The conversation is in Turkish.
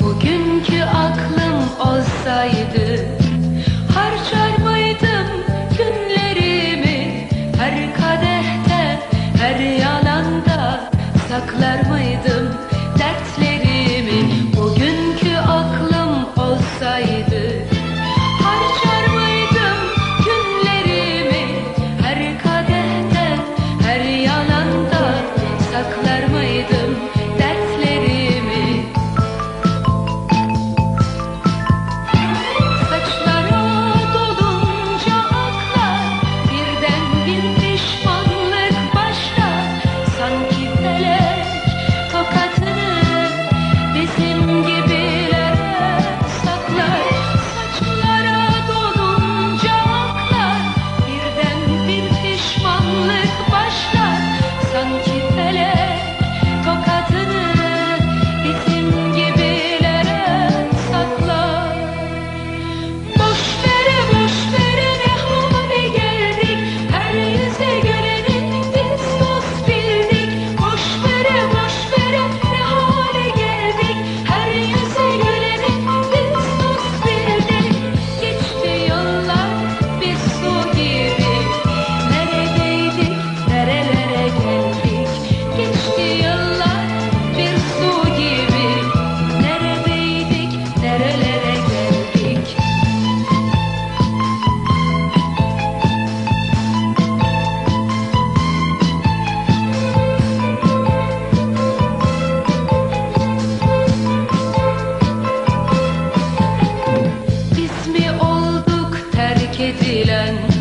Bugünkü aklım olsaydı edilen